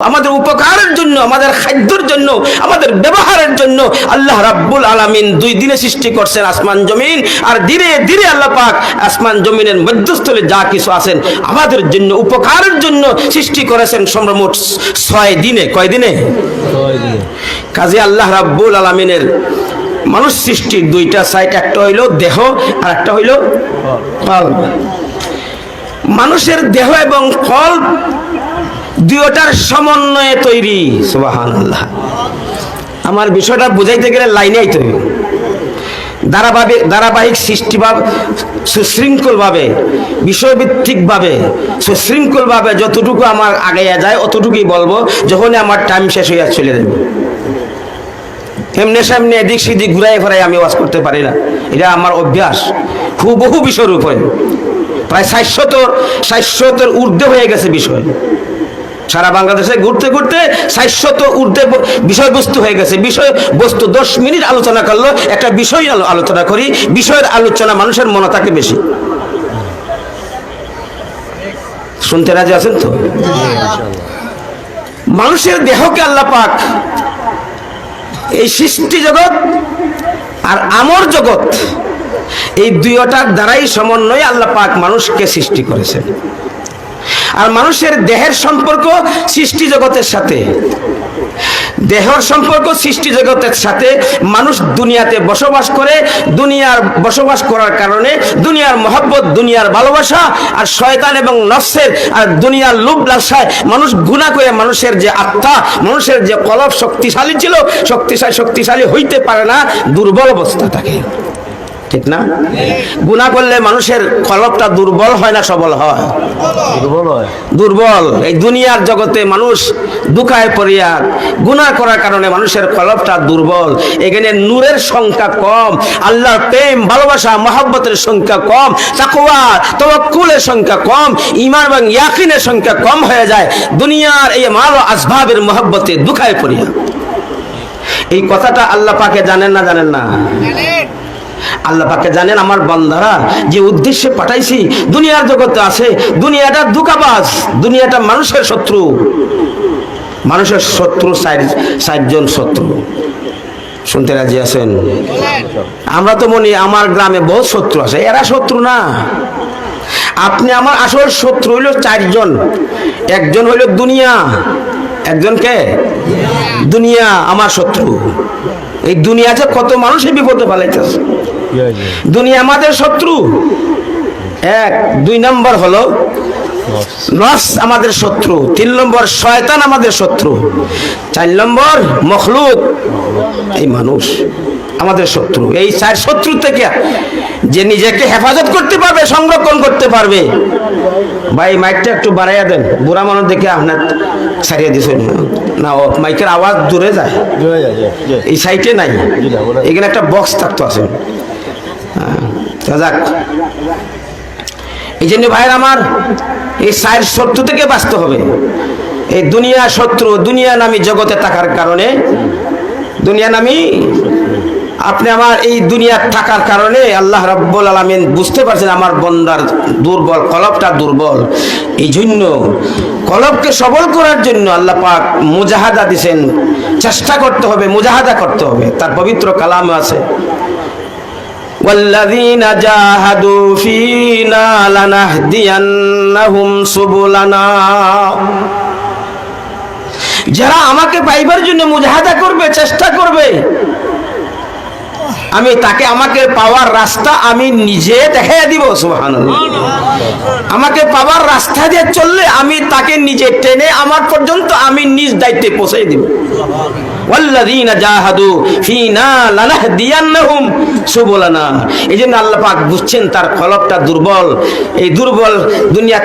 আমাদের উপকারের জন্য আমাদের খাদ্যর জন্য আমাদের ব্যবহারের জন্য আল্লাহ রাব্বুল আলামিন দুই দিনে সৃষ্টি করছেন আসমান জমিন আর ধীরে ধীরে আল্লাহ পাক আসমান জমিনের মধ্যস্থলে যা কিছু আছেন আমাদের জন্য উপকারের জন্য সৃষ্টি করেছেন সম্ভ্রমোট ছয় দিনে। কয় দিনে? কাজে আল্লাহ রাব্বুল আলামিনের মানুষ সৃষ্টির দুইটা সাইড একটা হইল দেহ আর একটা হইল ফল। মানুষের দেহ এবং ফল দুইটার সমন্বয়ে তৈরি। সুবাহান আল্লাহ আমার বিষয়টা বুঝাইতে গেলে লাইনে আইতে ধারাবাহিক ধারাবাহিক সৃষ্টিভাবে, সুশৃঙ্খলভাবে, বিষয়ভিত্তিকভাবে, সুশৃঙ্খলভাবে যতটুকু আমার আগে যায়, অতটুকুই বলব, যখনই আমার টাইম শেষ হইয়া চলে যাবে এমনি সামনে এদিক সেদিক ঘুরাই ফেরাই আমি ওয়াজ করতে পারি না। এটা আমার অভ্যাস। খুব বহু বিষয়ের উপরে প্রায় ষাটশতর ষাটশতর ঊর্ধ্বে হয়ে গেছে বিষয়। সারা বাংলাদেশে ঘুরতে ঘুরতে ষাটশত ঊর্ধ্বে বিষয়বস্তু হয়ে গেছে। বিষয় বস্তু দশ মিনিট আলোচনা করল, একটা বিষয় আলো- আলোচনা করি, বিষয়ের আলোচনা মানুষের মনে থাকে বেশি। শুনতে রাজি আছেন তো? মানুষের দেহকে আল্লাহ পাক এই সৃষ্টি জগৎ আর আমর জগৎ, এই দুইটার দ্বারাই সমন্বয়ে আল্লাহ পাক মানুষকে সৃষ্টি করেছেন। আর মানুষের দেহের সম্পর্ক সৃষ্টি জগতের সাথে। দেহর সম্পর্ক সৃষ্টি জগতের সাথে মানুষ দুনিয়াতে বসবাস করে, দুনিয়ার বসবাস করার কারণে দুনিয়ার মহব্বত, দুনিয়ার ভালোবাসা আর শয়তান এবং নফসের আর দুনিয়ার লোভ লালসায় মানুষ গুণা করে মানুষের যে আত্মা, মানুষের যে কলব শক্তিশালী ছিল, শক্তিশালী শক্তিশালী হইতে পারে না, দুর্বল অবস্থা থাকে। ঠিক না? গুণা করলে মানুষের কলবটা দুর্বল হয় না সবল হয়? দুর্বল হয়। দুর্বল। এই দুনিয়ার জগতে মানুষ দুঃখায় পড়িয়া গুনাহ করার কারণে মানুষের কলবটা দুর্বল। এখানে নূরের সংখ্যা কম আল্লাহর প্রেম ভালোবাসা মহাব্বতের সংখ্যা কম তাকওয়া তওয়াক্কুলের সংখ্যা কম ইমান এবং ইয়াকিনের সংখ্যা কম হয়ে যায়। দুনিয়ার এই মাল ও আসবাবের মহব্বতে দুঃখায় পড়িয়া। এই কথাটা আল্লাহ পাকে জানেন না জানেন না? আল্লাহ পাকে জানেন আমার বান্দারা যে উদ্দেশ্যে পাঠাইছি, দুনিয়ার জগতে আছে, দুনিয়াটা দুকাবাজ, দুনিয়াটা মানুষের শত্রু। মানুষের শত্রু ষাটজন শত্রু। শুনতে রাজি আছেন? আমরা তো মনে আমার গ্রামে বহুত শত্রু আছে, এরা শত্রু না। আপনি আমার আসল শত্রু হইল চারজন। একজন হইল দুনিয়া, একজন কে? দুনিয়া, আমার শত্রু। এই দুনিয়াতে কত মানুষের বিপদে ফেলাইতেছে। দুনিয়া আমাদের শত্রু। এক দুই নম্বর হলো নফস আমাদের শত্রু। তিন নম্বর শয়তান আমাদের শত্রু। চার নম্বর মখলুক। এই মানুষ। আমাদের শত্রু। এই চার শত্রু থেকে যে নিজেকে হেফাজত করতে পারবে সংরক্ষণ করতে পারবে। ভাই মাইকটা একটু বাড়াইয়া দেন। বুড়া মানুষ দেখে আপনার ছাড়িয়ে দিছে। না ও মাইকের আওয়াজ দূরে যায়। এই সাইটে নাই। এখানে একটা বক্স থাকতো আছে। যাক। এই জন্য ভাইয়ের আমার এই সাইড শত্রু থেকে বাঁচতে হবে। এই দুনিয়া শত্রু দুনিয়া নামী জগতে থাকার কারণে দুনিয়া নামী আপনি আমার এই দুনিয়ার থাকার কারণে আল্লাহ রাব্বুল আলামিন বুঝতে পারছেন আমার বন্দার দুর্বল কলবটা দুর্বল এই জন্য কলবকে সবল করার জন্য আল্লাহ পাক মুজাহাদা দিছেন চেষ্টা করতে হবে মুজাহাদা করতে হবে তার পবিত্র কালাম আছে والذين جاهدوا فينا لنهدينهم سبلنا যারা আমাকে পাইবার জন্য মুজাহাদা করবে চেষ্টা করবে আমি তাকে আমাকে পাওয়ার রাস্তা আমি নিজে দেখাইয়া দিব, সুবহানাল্লাহ। আমাকে পাওয়ার রাস্তা দিয়ে চললে আমি তাকে নিজে টেনে আমার পর্যন্ত আমি নিজ দায়িত্বে পৌঁছে দিব। এই জন্য আল্লাহ পাক বুঝছেন তার কলবটা দুর্বল। এই দুর্বল দুনিয়ার